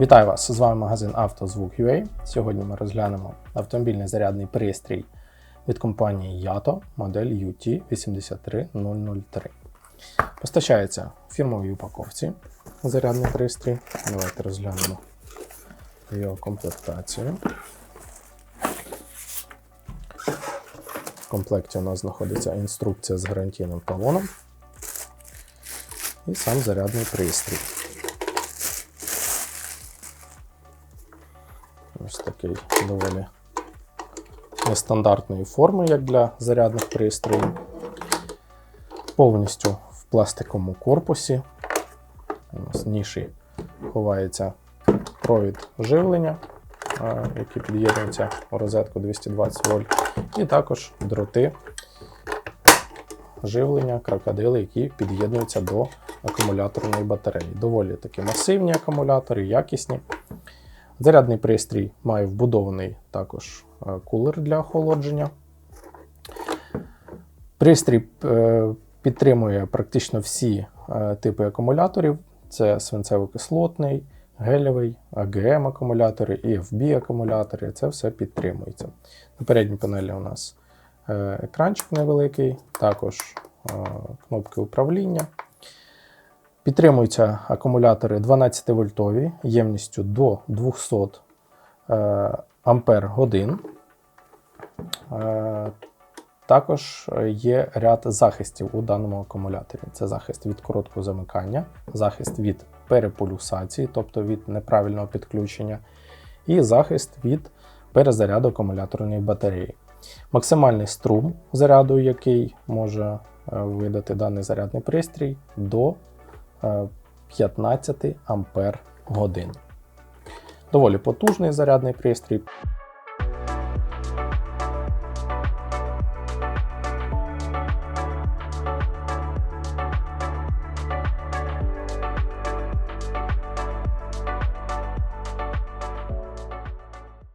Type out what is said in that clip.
Вітаю вас! З вами магазин «Автозвук.UA». Сьогодні ми розглянемо автомобільний зарядний пристрій від компанії Yato модель UT83003. Постачається в фірмовій упаковці зарядний пристрій. Давайте розглянемо його комплектацію. В комплекті у нас знаходиться інструкція з гарантійним талоном і сам зарядний пристрій. Ось такий доволі нестандартної форми, як для зарядних пристроїв. Повністю в пластиковому корпусі. У нас ніші ховається провід живлення, який під'єднується у розетку 220 вольт, і також дроти живлення, крокодили, які під'єднуються до акумуляторної батареї. Доволі такі масивні акумулятори, якісні. Зарядний пристрій має вбудований також е, кулер для охолодження. Пристрій е, підтримує практично всі е, типи акумуляторів: це свинцево-кислотний, гелєвий, АГМ акумулятори, EFB акумулятори. Це все підтримується. На передній панелі у нас екранчик невеликий, також кнопки управління. Підтримуються акумулятори 12 вольтові ємністю до 200 е, ампер годин. Е, також є ряд захистів у даному акумуляторі. Це захист від короткого замикання, захист від переполюсації, тобто від неправильного підключення, і захист від перезаряду акумуляторної батареї. Максимальний струм заряду, який може е, видати даний зарядний пристрій, до 15 ампер годин. Доволі потужний зарядний пристрій.